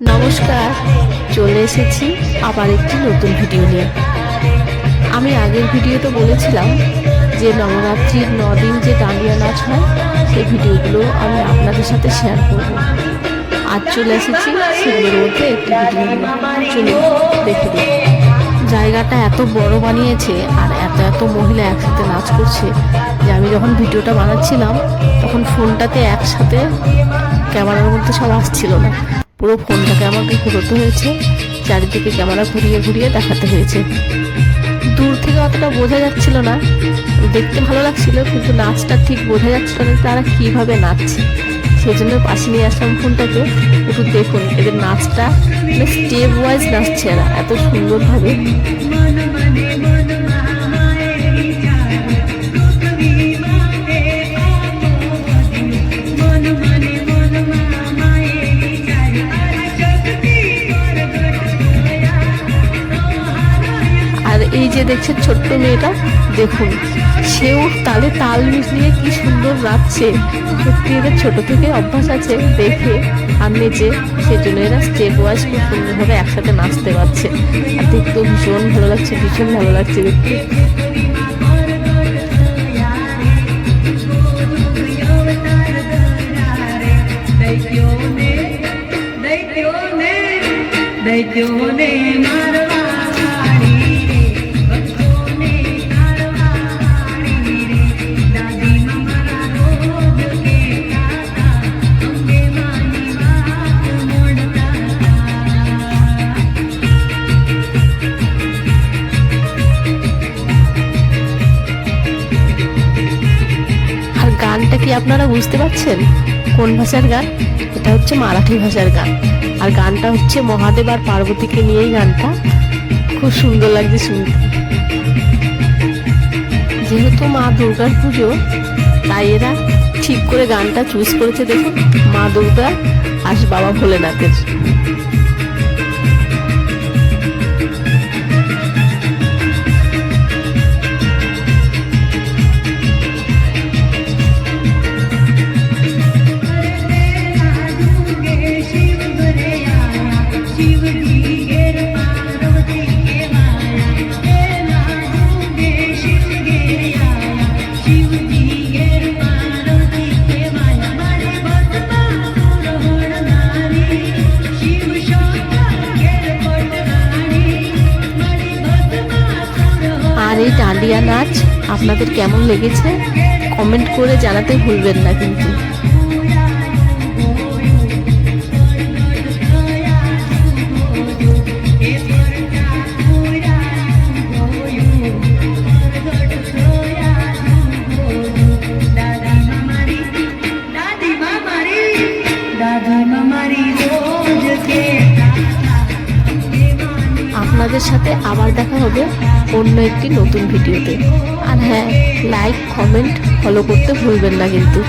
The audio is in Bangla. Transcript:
নমস্কার, চলে এসেছি আবার একটি নতুন ভিডিও নিয়ে। আমি আগের ভিডিওতে বলেছিলাম যে নবরাত্রির দিন যে ডান্ডিয়া নাচ হয় সেই ভিডিওগুলো আমি আপনাদের সাথে শেয়ার করব। আজ চলে এসেছি সেগুলোর মধ্যে একটি ভিডিও নিয়ে। চলে দেখে দিই জায়গাটা এত বড় বানিয়েছে আর এত এত মহিলা একসাথে নাচ করছে যে আমি যখন ভিডিওটা বানাচ্ছিলাম, তখন ফোনটাতে একসাথে ক্যামেরার মধ্যে সব আসছিল না। পুরো ফোনটাকে আমাকে ঘুরোতে হয়েছে, চারিদিকে ক্যামেরা ঘুরিয়ে ঘুরিয়ে দেখাতে হয়েছে। দূর থেকে অতটা বোঝা যাচ্ছিল না, দেখতে ভালো লাগছিল, কিন্তু নাচটা ঠিক বোঝা যাচ্ছিল না তারা কীভাবে নাচছে। সেই জন্য পাশে নিয়ে আসলাম ফোনটাকে। একটু দেখুন, এদের নাচটা মানে স্টেপ ওয়াইজ নাচছে এরা, এত সুন্দরভাবে। দেখছে ছোট্ট মেয়েটা? দেখুন, সেও তালে তাল মিশিয়ে কি সুন্দর নাচছে সত্যি এদের ছোট থেকে অভ্যাস আছে দেখে। আর নেচে সেজন্য এরা স্টেপ ওয়াইজ খুব সুন্দরভাবে একসাথে নাচতে পারছে। আর দেখতেও ভীষণ ভালো লাগছে, ভীষণ ভালো লাগছে দেখতে। Thank you. কি আপনারা বুঝতে পারছেন? কোন ভাষার গান? এটা হচ্ছে মারাঠি ভাষার গান। আর গানটা হচ্ছে মহাদেব আর পার্বতীকে নিয়েই গানটা। খুব সুন্দর লাগছে শুনতে। যেহেতু মা দুর্গার পুজো, তাই এরা ঠিক করে গানটা চুজ করেছে দেখুন। মা দুর্গা আর বাবা ভোলেনাথের। আর নাচ আপনাদের কেমন লেগেছে? কমেন্ট করে জানাতে ভুলবেন না কিন্তু। আপনাদের সাথে আবার দেখা হবে অন্য একটি নতুন ভিডিওতে। আর হ্যাঁ লাইক কমেন্ট ফলো করতে ভুলবেন না কিন্তু।